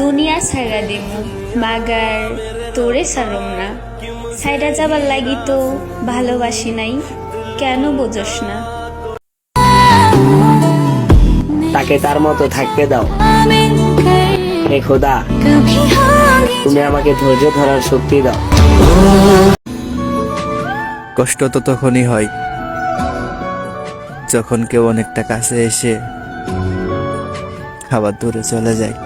দুনিয়া ছাইরা দিমু মাগার তোরে সারম না। সাইডা যাবার লাগি তো ভালোবাসি নাই কেন বোঝস না? তাকে তার মতো থাকতে দাও। হে খোদা তুমি আমাকে ধৈর্য ধরার শক্তি দাও। কষ্ট তো তখনই হয় যখন কেউ অনেকটা কাছে এসে খাবার দূরে চলে যায়।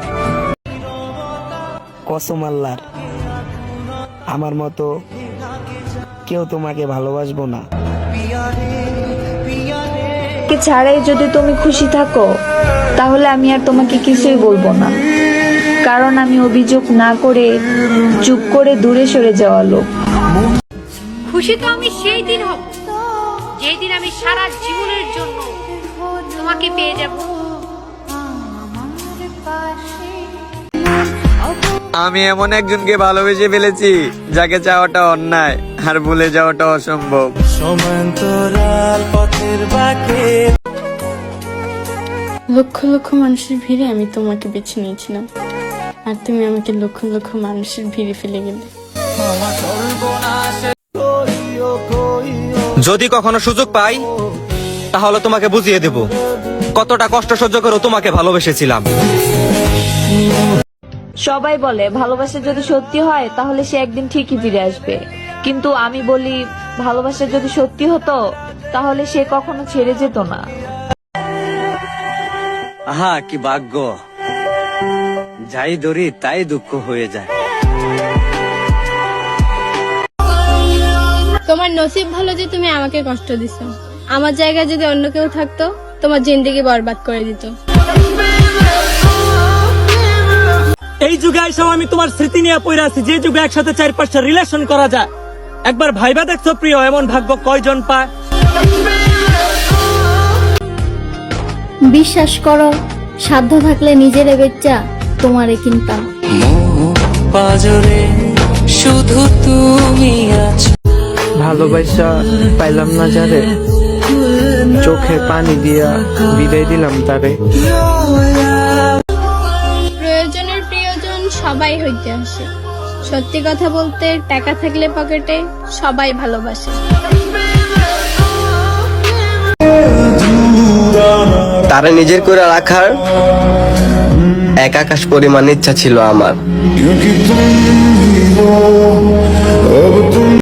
কসম আল্লাহর। আমার মতো কেউ তোমাকে ভালোবাসবো না। কে ছাড়াই যদি তুমি খুশি থাকো তাহলে আমি আর তোমাকে কিছুই বলব না। কারণ আমি অভিযোগ না করে চুপ করে দূরে সরে যাওয়া লোক। খুশি তো আমি সেই দিন হব যেই দিন আমি সারা জীবনের জন্য তোমাকে পেয়ে যাব। আমি এমন একজনকে ভালোবেসে ফেলেছি যাকে চাওয়াটা অন্যায় আর ভুলে যাওয়াটা অসম্ভব। লক্ষ লক্ষ মানুষের ভিড়ে আমি তোমাকে বেছে নিয়েছিলাম আর তুমি আমাকে লক্ষ লক্ষ মানুষের ভিড়ে ফেলে গেলে। যদি কখনো সুযোগ পাই তাহলে তোমাকে বুঝিয়ে দেব কতটা কষ্ট সহ্য করে তোমাকে ভালোবেসেছিলাম। সবাই বলে ভালোবাসা যদি সত্যি হয় তাহলে সে একদিন ঠিকই ফিরে আসবে। কিন্তু আমি বলি ভালোবাসা যদি সত্যি হতো তাহলে সে কখনো ছেড়ে যেত না। আহা কি ভাগ্য। যাই ধরি তাই দুঃখ হয়ে যায়। তোমার নসিব ভালো যে তুমি আমাকে কষ্ট দিছো। আমার জায়গায় যদি অন্য কেউ থাকতো তোমার জিন্দেগি বরবাদ করে দিত। এই যুগে আইসাও আমি তোমার স্মৃতি নিয়ে পড়ে আছি যে যুগে একসাথে চার পাঁচটা রিলেশন করা যায়। একবার ভাইবা দেখছ প্রিয় এমন ভাগ্য কয়জন পায়? বিশ্বাস করো সাধ্য থাকলে নিজের বেচ্চা তোমারে কিনতাম। ভালোবাসা পাইলাম না যারে চোখে পানি দিয়া বিদায় দিলাম তারে। সবাই হইতে আসে। সত্যি কথা বলতে টাকা থাকলে পকেটে সবাই ভালোবাসে। তারা নিজের করে রাখার এক আকাশ পরিমাণ ইচ্ছা ছিল আমার।